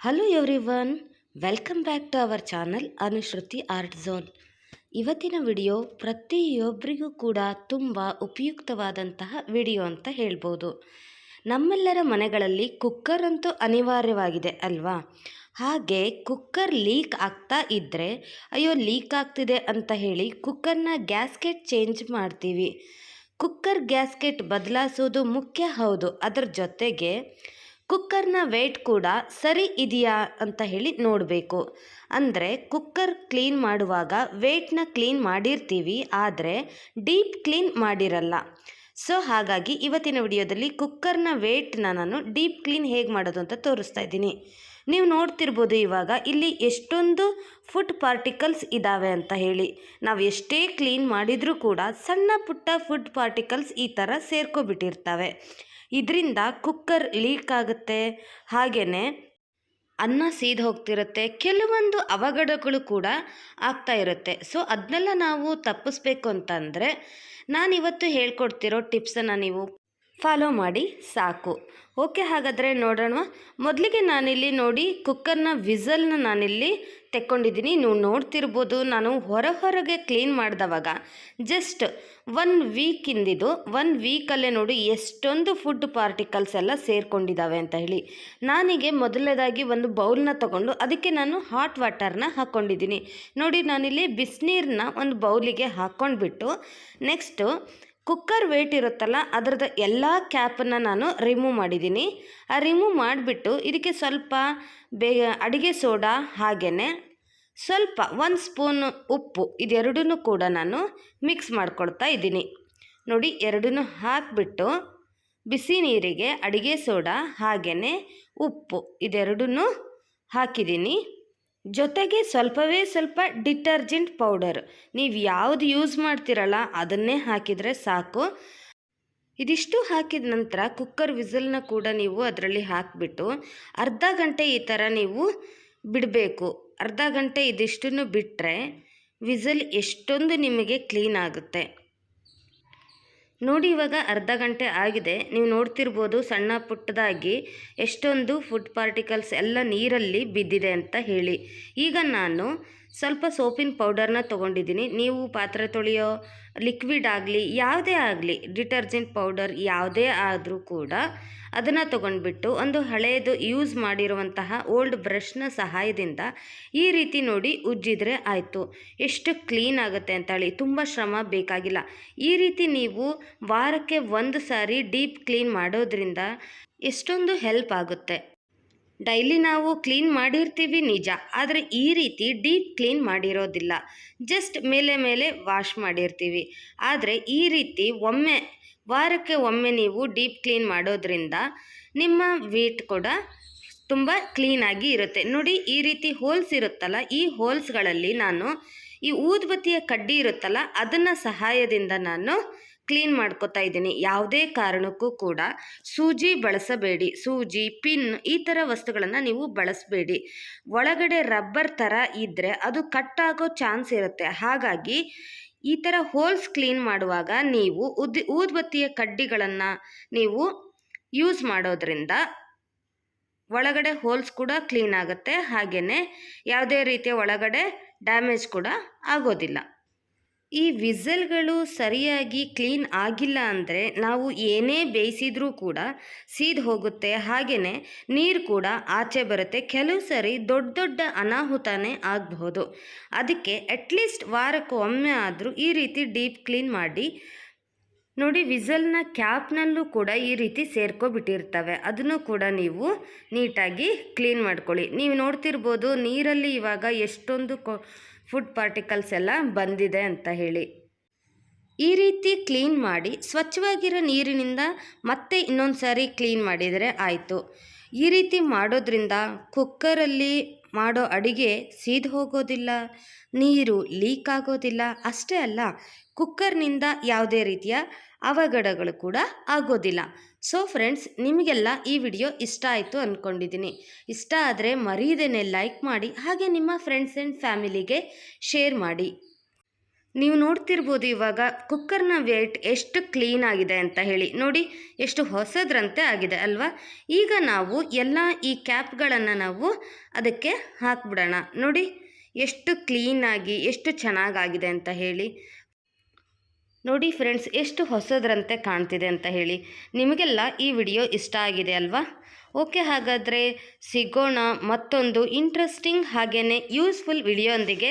Hello everyone welcome back to our channel Anushruti art zone ಇವತ್ತಿನ video ಪ್ರತಿಯೊಬ್ಬರಿಗೂ ಕೂಡ ತುಂಬ ಉಪಯುಕ್ತವಾದಂತಹ ವಿಡಿಯೋ ಅಂತ ಹೇಳ್ಬೋದು. ನಮ್ಮೆಲ್ಲರ ಮನೆಗಳಲ್ಲಿ ಕುಕ್ಕರ್ ಅಂತೂ ಅನಿವಾರ್ಯವಾಗಿದೆ ಅಲ್ವಾ? ಹಾಗೆ ಕುಕ್ಕರ್ ಲೀಕ್ ಆಗ್ತಾ ಇದ್ದರೆ ಅಯ್ಯೋ ಲೀಕ್ ಆಗ್ತಿದೆ ಅಂತ ಹೇಳಿ ಕುಕ್ಕರ್ನ ಗ್ಯಾಸ್ಕೆಟ್ ಚೇಂಜ್ ಮಾಡ್ತೀವಿ. ಕುಕ್ಕರ್ ಗ್ಯಾಸ್ಕೆಟ್ ಬದಲಾಯಿಸೋದು ಮುಖ್ಯ ಹೌದು. ಅದರ ಜೊತೆಗೆ ಕುಕ್ಕರ್ನ ವೇಟ್ ಕೂಡ ಸರಿ ಇದೆಯಾ ಅಂತ ಹೇಳಿ ನೋಡಬೇಕು. ಅಂದರೆ ಕುಕ್ಕರ್ ಕ್ಲೀನ್ ಮಾಡುವಾಗ ವೇಟ್ನ ಕ್ಲೀನ್ ಮಾಡಿರ್ತೀವಿ, ಆದರೆ ಡೀಪ್ ಕ್ಲೀನ್ ಮಾಡಿರಲ್ಲ. ಸೊ ಹಾಗಾಗಿ ಇವತ್ತಿನ ವಿಡಿಯೋದಲ್ಲಿ ಕುಕ್ಕರ್ನ ವೇಟ್ನ ನಾನು ಡೀಪ್ ಕ್ಲೀನ್ ಹೇಗೆ ಮಾಡೋದು ಅಂತ ತೋರಿಸ್ತಾ ಇದ್ದೀನಿ. ನೀವು ನೋಡ್ತಿರ್ಬೋದು ಇವಾಗ ಇಲ್ಲಿ ಎಷ್ಟೊಂದು ಫುಡ್ ಪಾರ್ಟಿಕಲ್ಸ್ ಇದ್ದಾವೆ ಅಂತ ಹೇಳಿ. ನಾವು ಎಷ್ಟೇ ಕ್ಲೀನ್ ಮಾಡಿದರೂ ಕೂಡ ಸಣ್ಣ ಪುಟ್ಟ ಫುಡ್ ಪಾರ್ಟಿಕಲ್ಸ್ ಈ ಥರ ಸೇರ್ಕೊಬಿಟ್ಟಿರ್ತವೆ. ಇದರಿಂದ ಕುಕ್ಕರ್ ಲೀಕ್ ಆಗುತ್ತೆ. ಹಾಗೆಯೇ ಅನ್ನ ಸೀದ್ ಹೋಗ್ತಿರುತ್ತೆ. ಕೆಲವೊಂದು ಅವಘಡಗಳು ಕೂಡ ಆಗ್ತಾ ಇರುತ್ತೆ. ಸೊ ಅದನ್ನೆಲ್ಲ ನಾವು ತಪ್ಪಿಸ್ಬೇಕು ಅಂತಂದರೆ ನಾನಿವತ್ತು ಹೇಳ್ಕೊಡ್ತಿರೋ ಟಿಪ್ಸನ್ನು ನೀವು ಫಾಲೋ ಮಾಡಿ, ಸಾಕು. ಓಕೆ ಹಾಗಾದರೆ ನೋಡೋಣ. ಮೊದಲಿಗೆ ನಾನಿಲ್ಲಿ ನೋಡಿ ಕುಕ್ಕರ್ನ ವಿಸಲ್ನ ನಾನಿಲ್ಲಿ ತೆಕ್ಕೊಂಡಿದ್ದೀನಿ. ನೀವು ನೋಡ್ತಿರ್ಬೋದು, ನಾನು ಹೊರ ಹೊರಗೆ ಕ್ಲೀನ್ ಮಾಡಿದವಾಗ ಜಸ್ಟ್ ಒನ್ ವೀಕಿಂದಿದು ಒನ್ ವೀಕಲ್ಲೇ ನೋಡಿ ಎಷ್ಟೊಂದು ಫುಡ್ ಪಾರ್ಟಿಕಲ್ಸ್ ಎಲ್ಲ ಸೇರಿಕೊಂಡಿದ್ದಾವೆ ಅಂತ ಹೇಳಿ. ನಾನಿಗೆ ಮೊದಲನೇದಾಗಿ ಒಂದು ಬೌಲ್ನ ತಗೊಂಡು ಅದಕ್ಕೆ ನಾನು ಹಾಟ್ ವಾಟರ್ನ ಹಾಕ್ಕೊಂಡಿದ್ದೀನಿ ನೋಡಿ ನಾನಿಲ್ಲಿ ಬಿಸಿನೀರನ್ನ ಒಂದು ಬೌಲಿಗೆ ಹಾಕ್ಕೊಂಡ್ಬಿಟ್ಟು ನೆಕ್ಸ್ಟು ಕುಕ್ಕರ್ ವೇಟ್ ಇರುತ್ತಲ್ಲ, ಅದರದ್ದು ಎಲ್ಲ ಕ್ಯಾಪನ್ನು ನಾನು ರಿಮೂವ್ ಮಾಡಿದ್ದೀನಿ. ಆ ರಿಮೂವ್ ಮಾಡಿಬಿಟ್ಟು ಇದಕ್ಕೆ ಸ್ವಲ್ಪ ಬೇ, ಅಡುಗೆ ಸೋಡಾ ಹಾಗೆಯೇ ಸ್ವಲ್ಪ ಒಂದು ಸ್ಪೂನ್ ಉಪ್ಪು ಇದೆರಡೂ ಕೂಡ ನಾನು ಮಿಕ್ಸ್ ಮಾಡ್ಕೊಳ್ತಾ ಇದ್ದೀನಿ. ನೋಡಿ, ಎರಡನ್ನೂ ಹಾಕಿಬಿಟ್ಟು ಬಿಸಿ ನೀರಿಗೆ ಅಡುಗೆ ಸೋಡಾ ಹಾಗೆಯೇ ಉಪ್ಪು, ಇದೆರಡನ್ನೂ ಹಾಕಿದ್ದೀನಿ. ಜೊತೆಗೆ ಸ್ವಲ್ಪವೇ ಸ್ವಲ್ಪ ಡಿಟರ್ಜೆಂಟ್ ಪೌಡರ್. ನೀವು ಯಾವುದು ಯೂಸ್ ಮಾಡ್ತೀರಲ್ಲ ಅದನ್ನೇ ಹಾಕಿದರೆ ಸಾಕು. ಇದಿಷ್ಟು ಹಾಕಿದ ನಂತರ ಕುಕ್ಕರ್ ವಿಸಲ್ನ ಕೂಡ ನೀವು ಅದರಲ್ಲಿ ಹಾಕಿಬಿಟ್ಟು ಅರ್ಧ ಗಂಟೆ ಈ ಥರ ನೀವು ಬಿಡಬೇಕು. ಅರ್ಧ ಗಂಟೆ ಇದಿಷ್ಟನ್ನು ಬಿಟ್ಟರೆ ವಿಸಲ್ ಎಷ್ಟೊಂದು ನಿಮಗೆ ಕ್ಲೀನ್ ಆಗುತ್ತೆ. ನೋಡಿ ಇವಾಗ ಅರ್ಧ ಗಂಟೆ ಆಗಿದೆ. ನೀವು ನೋಡ್ತಿರ್ಬೋದು ಸಣ್ಣ ಪುಟ್ಟದಾಗಿ ಎಷ್ಟೊಂದು ಫುಡ್ ಪಾರ್ಟಿಕಲ್ಸ್ ಎಲ್ಲ ನೀರಲ್ಲಿ ಬಿದ್ದಿದೆ ಅಂತ ಹೇಳಿ. ಈಗ ನಾನು ಸ್ವಲ್ಪ ಸೋಪಿನ ಪೌಡರ್ನ ತೊಗೊಂಡಿದ್ದೀನಿ. ನೀವು ಪಾತ್ರೆ ತೊಳೆಯೋ ಲಿಕ್ವಿಡ್ ಆಗಲಿ, ಯಾವುದೇ ಆಗಲಿ ಡಿಟರ್ಜೆಂಟ್ ಪೌಡರ್ ಯಾವುದೇ ಆದರೂ ಕೂಡ ಅದನ್ನು ತೊಗೊಂಡ್ಬಿಟ್ಟು ಒಂದು ಹಳೆಯದು ಯೂಸ್ ಮಾಡಿರುವಂತಹ ಓಲ್ಡ್ ಬ್ರಷ್ನ ಸಹಾಯದಿಂದ ಈ ರೀತಿ ನೋಡಿ ಉಜ್ಜಿದ್ರೆ ಆಯಿತು. ಎಷ್ಟು ಕ್ಲೀನ್ ಆಗುತ್ತೆ ಅಂತೇಳಿ ತುಂಬ ಶ್ರಮ ಬೇಕಾಗಿಲ್ಲ. ಈ ರೀತಿ ನೀವು ವಾರಕ್ಕೆ ಒಂದು ಸಾರಿ ಡೀಪ್ ಕ್ಲೀನ್ ಮಾಡೋದ್ರಿಂದ ಎಷ್ಟೊಂದು ಹೆಲ್ಪ್ ಆಗುತ್ತೆ. ಡೈಲಿ ನಾವು ಕ್ಲೀನ್ ಮಾಡಿರ್ತೀವಿ ನಿಜ, ಆದರೆ ಈ ರೀತಿ ಡೀಪ್ ಕ್ಲೀನ್ ಮಾಡಿರೋದಿಲ್ಲ. ಜಸ್ಟ್ ಮೇಲೆ ಮೇಲೆ ವಾಶ್ ಮಾಡಿರ್ತೀವಿ. ಆದರೆ ಈ ರೀತಿ ಒಮ್ಮೆ, ವಾರಕ್ಕೆ ಒಮ್ಮೆ ನೀವು ಡೀಪ್ ಕ್ಲೀನ್ ಮಾಡೋದ್ರಿಂದ ನಿಮ್ಮ ವೇಟ್ ಕೂಡ ತುಂಬ ಕ್ಲೀನಾಗಿ ಇರುತ್ತೆ. ನೋಡಿ, ಈ ರೀತಿ ಹೋಲ್ಸ್ ಇರುತ್ತಲ್ಲ, ಈ ಹೋಲ್ಸ್ಗಳಲ್ಲಿ ನಾನು ಈ ಊದ್ಬತ್ತಿಯ ಕಡ್ಡಿ ಇರುತ್ತಲ್ಲ, ಅದನ್ನು ಸಹಾಯದಿಂದ ನಾನು ಕ್ಲೀನ್ ಮಾಡ್ಕೋತಾ ಇದ್ದೀನಿ. ಯಾವುದೇ ಕಾರಣಕ್ಕೂ ಕೂಡ ಸೂಜಿ ಬಳಸಬೇಡಿ. ಸೂಜಿ, ಪಿನ್ ಈ ಥರ ವಸ್ತುಗಳನ್ನು ನೀವು ಬಳಸಬೇಡಿ. ಒಳಗಡೆ ರಬ್ಬರ್ ಥರ ಇದ್ದರೆ ಅದು ಕಟ್ ಆಗೋ ಚಾನ್ಸ್ ಇರುತ್ತೆ. ಹಾಗಾಗಿ ಈ ಥರ ಹೋಲ್ಸ್ ಕ್ಲೀನ್ ಮಾಡುವಾಗ ನೀವು ಉದ್, ಊದ್ಬತ್ತಿಯ ಕಡ್ಡಿಗಳನ್ನು ನೀವು ಯೂಸ್ ಮಾಡೋದ್ರಿಂದ ಒಳಗಡೆ ಹೋಲ್ಸ್ ಕೂಡ ಕ್ಲೀನ್ ಆಗುತ್ತೆ. ಹಾಗೆಯೇ ಯಾವುದೇ ರೀತಿಯ ಒಳಗಡೆ ಡ್ಯಾಮೇಜ್ ಕೂಡ ಆಗೋದಿಲ್ಲ. ಈ ವಿಸಲ್ಗಳು ಸರಿಯಾಗಿ ಕ್ಲೀನ್ ಆಗಿಲ್ಲ ಅಂದರೆ ನಾವು ಏನೇ ಬೇಯಿಸಿದ್ರೂ ಕೂಡ ಸೀದ್ ಹೋಗುತ್ತೆ. ಹಾಗೆಯೇ ನೀರು ಕೂಡ ಆಚೆ ಬರುತ್ತೆ. ಕೆಲವು ಸರಿ ದೊಡ್ಡ ದೊಡ್ಡ ಅನಾಹುತನೇ ಆಗಬಹುದು. ಅದಕ್ಕೆ ಅಟ್ಲೀಸ್ಟ್ ವಾರಕ್ಕೆ ಒಮ್ಮೆ ಆದರೂ ಈ ರೀತಿ ಡೀಪ್ ಕ್ಲೀನ್ ಮಾಡಿ. ನೋಡಿ, ವಿಸಲ್ನ ಕ್ಯಾಪ್ನಲ್ಲೂ ಕೂಡ ಈ ರೀತಿ ಸೇರ್ಕೊಬಿಟ್ಟಿರ್ತವೆ. ಅದನ್ನು ಕೂಡ ನೀವು ನೀಟಾಗಿ ಕ್ಲೀನ್ ಮಾಡ್ಕೊಳ್ಳಿ. ನೀವು ನೋಡ್ತಿರ್ಬೋದು ನೀರಲ್ಲಿ ಇವಾಗ ಎಷ್ಟೊಂದು ಫುಡ್ ಪಾರ್ಟಿಕಲ್ಸ್ ಎಲ್ಲ ಬಂದಿದೆ ಅಂತ ಹೇಳಿ. ಈ ರೀತಿ ಕ್ಲೀನ್ ಮಾಡಿ ಸ್ವಚ್ಛವಾಗಿರೋ ನೀರಿನಿಂದ ಮತ್ತೆ ಇನ್ನೊಂದು ಸಾರಿ ಕ್ಲೀನ್ ಮಾಡಿದರೆ ಆಯಿತು. ಈ ರೀತಿ ಮಾಡೋದ್ರಿಂದ ಕುಕ್ಕರಲ್ಲಿ ಮಾಡೋ ಅಡಿಗೆ ಸೀದು ಹೋಗೋದಿಲ್ಲ, ನೀರು ಲೀಕ್ ಆಗೋದಿಲ್ಲ, ಅಷ್ಟೇ ಅಲ್ಲ, ಕುಕ್ಕರ್ನಿಂದ ಯಾವುದೇ ರೀತಿಯ ಅವಘಡಗಳು ಕೂಡ ಆಗೋದಿಲ್ಲ. ಸೊ ಫ್ರೆಂಡ್ಸ್ ನಿಮಗೆಲ್ಲ ಈ ವಿಡಿಯೋ ಇಷ್ಟ ಆಯಿತು ಅಂದ್ಕೊಂಡಿದ್ದೀನಿ ಇಷ್ಟ ಆದರೆ ಮರೀದೇನೆ ಲೈಕ್ ಮಾಡಿ, ಹಾಗೆ ನಿಮ್ಮ ಫ್ರೆಂಡ್ಸ್ ಆ್ಯಂಡ್ ಫ್ಯಾಮಿಲಿಗೆ ಶೇರ್ ಮಾಡಿ. ನೀವು ನೋಡ್ತಿರ್ಬೋದು ಇವಾಗ ಕುಕ್ಕರ್ನ ವೇಟ್ ಎಷ್ಟು ಕ್ಲೀನ್ ಆಗಿದೆ ಅಂತ ಹೇಳಿ. ನೋಡಿ, ಎಷ್ಟು ಹೊಸದ್ರಂತೆ ಆಗಿದೆ ಅಲ್ವಾ? ಈಗ ನಾವು ಎಲ್ಲ ಈ ಕ್ಯಾಪ್ಗಳನ್ನು ನಾವು ಅದಕ್ಕೆ ಹಾಕ್ಬಿಡೋಣ. ನೋಡಿ, ಎಷ್ಟು ಕ್ಲೀನಾಗಿ ಎಷ್ಟು ಚೆನ್ನಾಗಾಗಿದೆ ಅಂತ ಹೇಳಿ. ನೋಡಿ ಫ್ರೆಂಡ್ಸ್, ಎಷ್ಟು ಹೊಸದ್ರಂತೆ ಕಾಣ್ತಿದೆ ಅಂತ ಹೇಳಿ. ನಿಮಗೆಲ್ಲ ಈ ವಿಡಿಯೋ ಇಷ್ಟ ಆಗಿದೆ ಅಲ್ವಾ? ಓಕೆ, ಹಾಗಾದರೆ ಸಿಗೋಣ ಮತ್ತೊಂದು ಇಂಟ್ರೆಸ್ಟಿಂಗ್ ಹಾಗೇ ಯೂಸ್ಫುಲ್ ವಿಡಿಯೋಂದಿಗೆ.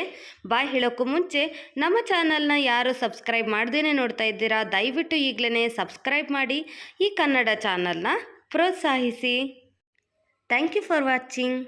ಬಾಯ್ ಹೇಳೋಕ್ಕೂ ಮುಂಚೆ, ನಮ್ಮ ಚಾನಲ್ನ ಯಾರು ಸಬ್ಸ್ಕ್ರೈಬ್ ಮಾಡ್ದೇ ನೋಡ್ತಾ ಇದ್ದೀರಾ, ದಯವಿಟ್ಟು ಈಗಲೇ ಸಬ್ಸ್ಕ್ರೈಬ್ ಮಾಡಿ ಈ ಕನ್ನಡ ಚಾನಲ್ನ ಪ್ರೋತ್ಸಾಹಿಸಿ. Thank you for watching